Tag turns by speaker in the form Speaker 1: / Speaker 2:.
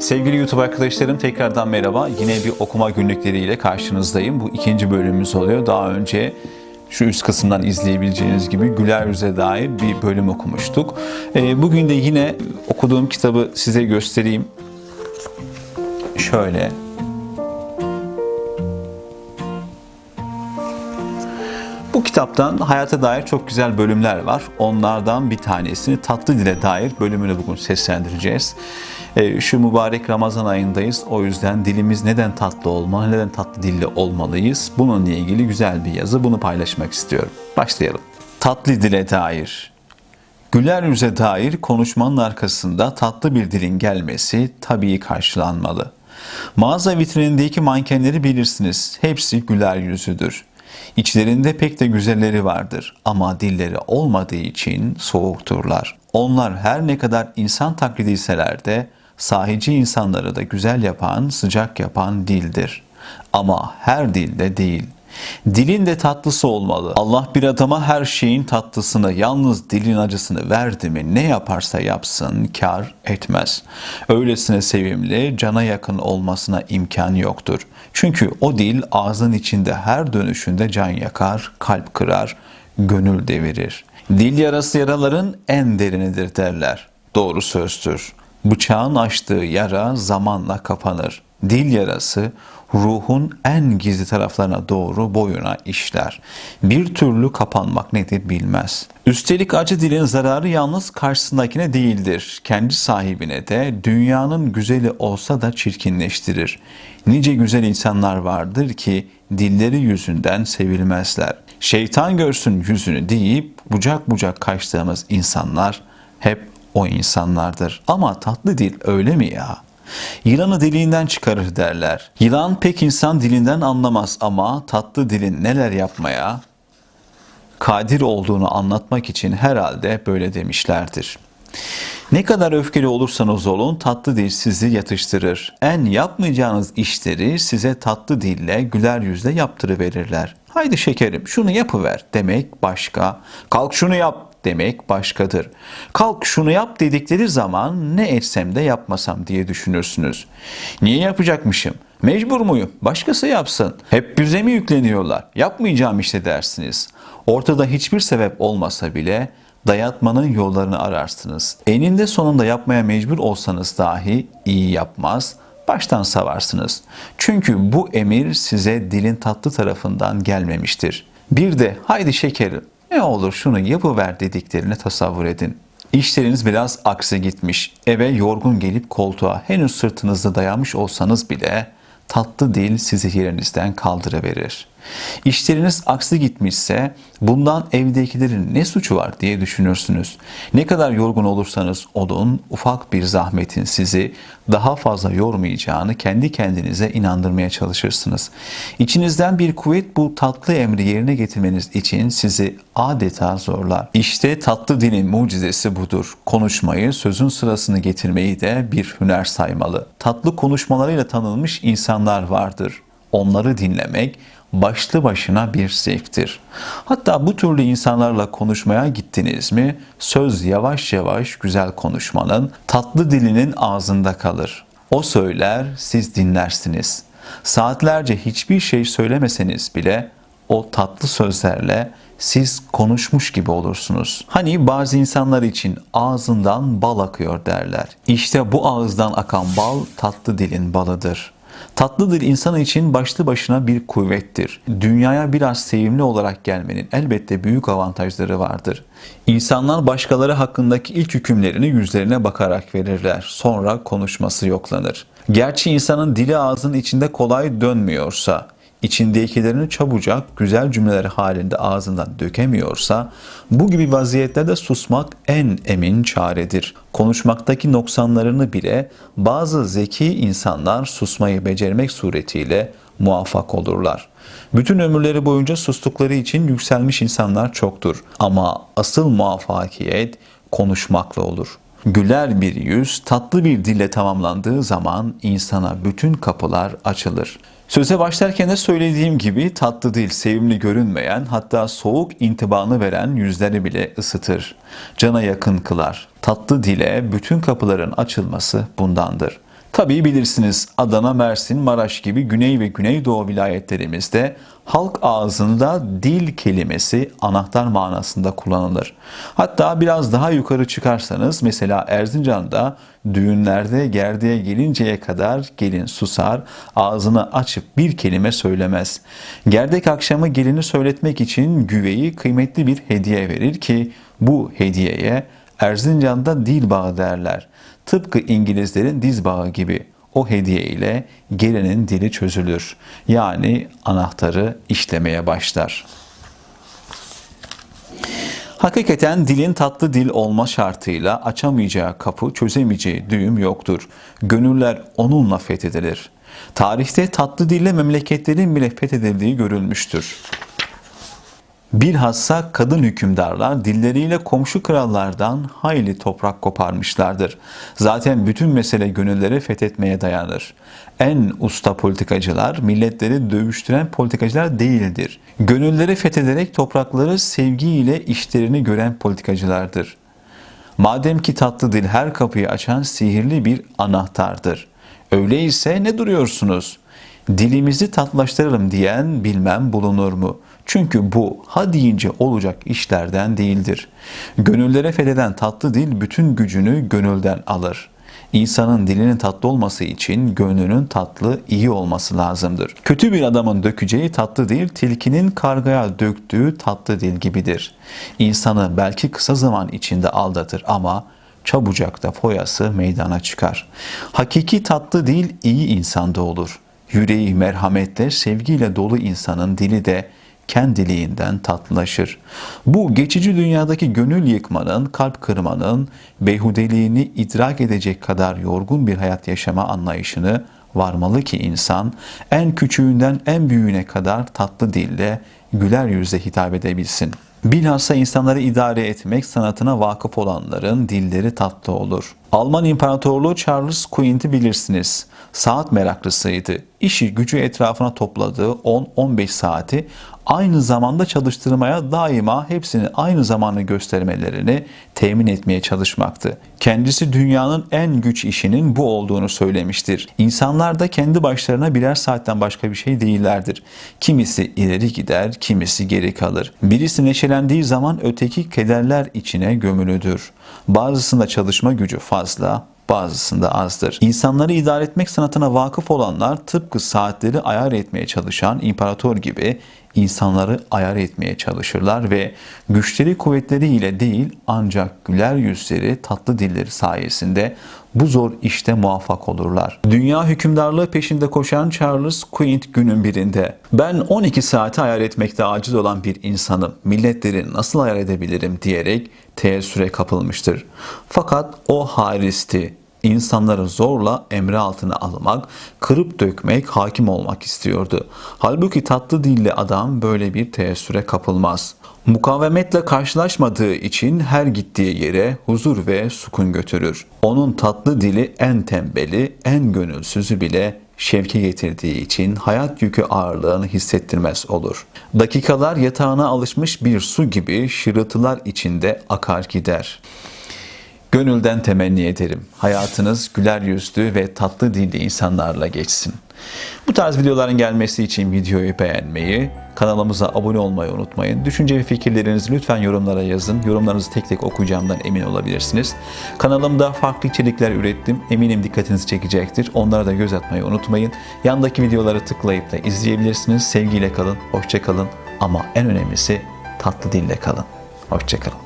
Speaker 1: Sevgili YouTube arkadaşlarım tekrardan merhaba. Yine bir okuma günlükleriyle karşınızdayım. Bu ikinci bölümümüz oluyor. Daha önce şu üst kısımdan izleyebileceğiniz gibi güler yüze dair bir bölüm okumuştuk. Ee, Bugün de yine okuduğum kitabı size göstereyim. Şöyle. Bu kitaptan hayata dair çok güzel bölümler var. Onlardan bir tanesini tatlı dile dair bölümünü bugün seslendireceğiz. Ee, Şu mübarek Ramazan ayındayız. O yüzden dilimiz neden tatlı olmalı, neden tatlı dilli olmalıyız? Bununla ilgili güzel bir yazı. Bunu paylaşmak istiyorum. Başlayalım. Tatlı dile dair. Güler yüze dair konuşmanın arkasında tatlı bir dilin gelmesi tabii karşılanmalı. Mağaza vitrinindeki mankenleri bilirsiniz. Hepsi güler yüzüdür. İçlerinde pek de güzelleri vardır ama dilleri olmadığı için soğukturlar. Onlar her ne kadar insan taklidiyseler de sahici insanları da güzel yapan, sıcak yapan dildir. Ama her dilde değil. Dilin de tatlısı olmalı. Allah bir adama her şeyin tatlısını, yalnız dilin acısını verdi mi ne yaparsa yapsın kar etmez. Öylesine sevimli, cana yakın olmasına imkan yoktur. Çünkü o dil ağzın içinde her dönüşünde can yakar, kalp kırar, gönül devirir. Dil yarası yaraların en derinidir derler. Doğru sözdür. Bıçağın açtığı yara zamanla kapanır. Dil yarası ruhun en gizli taraflarına doğru boyuna işler. Bir türlü kapanmak nedir bilmez. Üstelik acı dilin zararı yalnız karşısındakine değildir. Kendi sahibine de dünyanın güzeli olsa da çirkinleştirir. Nice güzel insanlar vardır ki dilleri yüzünden sevilmezler. Şeytan görsün yüzünü deyip bucak bucak kaçtığımız insanlar hep o insanlardır. Ama tatlı dil öyle mi ya? Yılanı dilinden çıkarır derler. Yılan pek insan dilinden anlamaz ama tatlı dilin neler yapmaya kadir olduğunu anlatmak için herhalde böyle demişlerdir. Ne kadar öfkeli olursanız olun tatlı dil sizi yatıştırır. En yapmayacağınız işleri size tatlı dille güler yüzle yaptırıverirler. Haydi şekerim şunu yapıver demek başka. Kalk şunu yap demek başkadır. Kalk şunu yap dedikleri zaman ne etsem de yapmasam diye düşünürsünüz. Niye yapacakmışım? Mecbur muyum? Başkası yapsın. Hep bize mi yükleniyorlar? Yapmayacağım işte dersiniz. Ortada hiçbir sebep olmasa bile dayatmanın yollarını ararsınız. Eninde sonunda yapmaya mecbur olsanız dahi iyi yapmaz, baştan savarsınız. Çünkü bu emir size dilin tatlı tarafından gelmemiştir. Bir de haydi şekerim ne olur şunu yapıver dediklerini tasavvur edin. İşleriniz biraz aksi gitmiş. Eve yorgun gelip koltuğa henüz sırtınızda dayanmış olsanız bile tatlı dil sizi yerinizden kaldırıverir. İşleriniz aksi gitmişse bundan evdekilerin ne suçu var diye düşünürsünüz. Ne kadar yorgun olursanız olun ufak bir zahmetin sizi daha fazla yormayacağını kendi kendinize inandırmaya çalışırsınız. İçinizden bir kuvvet bu tatlı emri yerine getirmeniz için sizi adeta zorlar. İşte tatlı dilin mucizesi budur. Konuşmayı, sözün sırasını getirmeyi de bir hüner saymalı. Tatlı konuşmalarıyla tanınmış insanlar vardır. Onları dinlemek başlı başına bir zevktir. Hatta bu türlü insanlarla konuşmaya gittiniz mi söz yavaş yavaş güzel konuşmanın tatlı dilinin ağzında kalır. O söyler, siz dinlersiniz. Saatlerce hiçbir şey söylemeseniz bile o tatlı sözlerle siz konuşmuş gibi olursunuz. Hani bazı insanlar için ağzından bal akıyor derler. İşte bu ağızdan akan bal tatlı dilin balıdır. Tatlı dil insan için başlı başına bir kuvvettir. Dünyaya biraz sevimli olarak gelmenin elbette büyük avantajları vardır. İnsanlar başkaları hakkındaki ilk hükümlerini yüzlerine bakarak verirler. Sonra konuşması yoklanır. Gerçi insanın dili ağzının içinde kolay dönmüyorsa, içindekilerini çabucak güzel cümleler halinde ağzından dökemiyorsa bu gibi vaziyetlerde susmak en emin çaredir. Konuşmaktaki noksanlarını bile bazı zeki insanlar susmayı becermek suretiyle muvaffak olurlar. Bütün ömürleri boyunca sustukları için yükselmiş insanlar çoktur ama asıl muvaffakiyet konuşmakla olur. Güler bir yüz, tatlı bir dille tamamlandığı zaman insana bütün kapılar açılır. Söze başlarken de söylediğim gibi tatlı dil sevimli görünmeyen hatta soğuk intibanı veren yüzleri bile ısıtır. Cana yakın kılar. Tatlı dile bütün kapıların açılması bundandır. Tabii bilirsiniz Adana, Mersin, Maraş gibi Güney ve Güneydoğu vilayetlerimizde halk ağzında dil kelimesi anahtar manasında kullanılır. Hatta biraz daha yukarı çıkarsanız mesela Erzincan'da düğünlerde gerdiğe gelinceye kadar gelin susar, ağzını açıp bir kelime söylemez. Gerdek akşamı gelini söyletmek için güveyi kıymetli bir hediye verir ki bu hediyeye Erzincan'da dil bağı derler. Tıpkı İngilizlerin diz bağı gibi o hediye ile gelinin dili çözülür. Yani anahtarı işlemeye başlar. Hakikaten dilin tatlı dil olma şartıyla açamayacağı kapı, çözemeyeceği düğüm yoktur. Gönüller onunla fethedilir. Tarihte tatlı dille memleketlerin bile fethedildiği görülmüştür. Bilhassa kadın hükümdarlar dilleriyle komşu krallardan hayli toprak koparmışlardır. Zaten bütün mesele gönülleri fethetmeye dayanır. En usta politikacılar milletleri dövüştüren politikacılar değildir. Gönülleri fethederek toprakları sevgiyle işlerini gören politikacılardır. Madem ki tatlı dil her kapıyı açan sihirli bir anahtardır. Öyleyse ne duruyorsunuz? Dilimizi tatlaştıralım diyen bilmem bulunur mu?'' Çünkü bu ha deyince olacak işlerden değildir. Gönüllere fetheden tatlı dil bütün gücünü gönülden alır. İnsanın dilinin tatlı olması için gönlünün tatlı, iyi olması lazımdır. Kötü bir adamın dökeceği tatlı dil, tilkinin kargaya döktüğü tatlı dil gibidir. İnsanı belki kısa zaman içinde aldatır ama çabucak da foyası meydana çıkar. Hakiki tatlı dil iyi insanda olur. Yüreği merhametle, sevgiyle dolu insanın dili de kendiliğinden tatlılaşır. Bu geçici dünyadaki gönül yıkmanın, kalp kırmanın, beyhudeliğini idrak edecek kadar yorgun bir hayat yaşama anlayışını varmalı ki insan en küçüğünden en büyüğüne kadar tatlı dille, güler yüzle hitap edebilsin. Bilhassa insanları idare etmek sanatına vakıf olanların dilleri tatlı olur. Alman İmparatorluğu Charles Quint'i bilirsiniz. Saat meraklısıydı. İşi gücü etrafına topladığı 10-15 saati aynı zamanda çalıştırmaya daima hepsini aynı zamanı göstermelerini temin etmeye çalışmaktı. Kendisi dünyanın en güç işinin bu olduğunu söylemiştir. İnsanlar da kendi başlarına birer saatten başka bir şey değillerdir. Kimisi ileri gider, kimisi geri kalır. Birisi neşelendiği zaman öteki kederler içine gömülüdür. Bazısında çalışma gücü fazla, bazısında azdır. İnsanları idare etmek sanatına vakıf olanlar tıpkı saatleri ayar etmeye çalışan imparator gibi insanları ayar etmeye çalışırlar ve güçleri kuvvetleriyle değil ancak güler yüzleri tatlı dilleri sayesinde bu zor işte muvaffak olurlar. Dünya hükümdarlığı peşinde koşan Charles Quint günün birinde ben 12 saati ayar etmekte aciz olan bir insanım. Milletleri nasıl ayar edebilirim diyerek teessüre kapılmıştır. Fakat o haristi, insanları zorla emre altına almak, kırıp dökmek, hakim olmak istiyordu. Halbuki tatlı dilli adam böyle bir teessüre kapılmaz. Mukavemetle karşılaşmadığı için her gittiği yere huzur ve sukun götürür. Onun tatlı dili en tembeli, en gönülsüzü bile şevke getirdiği için hayat yükü ağırlığını hissettirmez olur. Dakikalar yatağına alışmış bir su gibi şırıltılar içinde akar gider. Gönülden temenni ederim. Hayatınız güler yüzlü ve tatlı dilli insanlarla geçsin. Bu tarz videoların gelmesi için videoyu beğenmeyi, kanalımıza abone olmayı unutmayın. Düşünce ve fikirlerinizi lütfen yorumlara yazın. Yorumlarınızı tek tek okuyacağımdan emin olabilirsiniz. Kanalımda farklı içerikler ürettim. Eminim dikkatinizi çekecektir. Onlara da göz atmayı unutmayın. Yandaki videoları tıklayıp da izleyebilirsiniz. Sevgiyle kalın, hoşça kalın ama en önemlisi tatlı dille kalın. Hoşça kalın.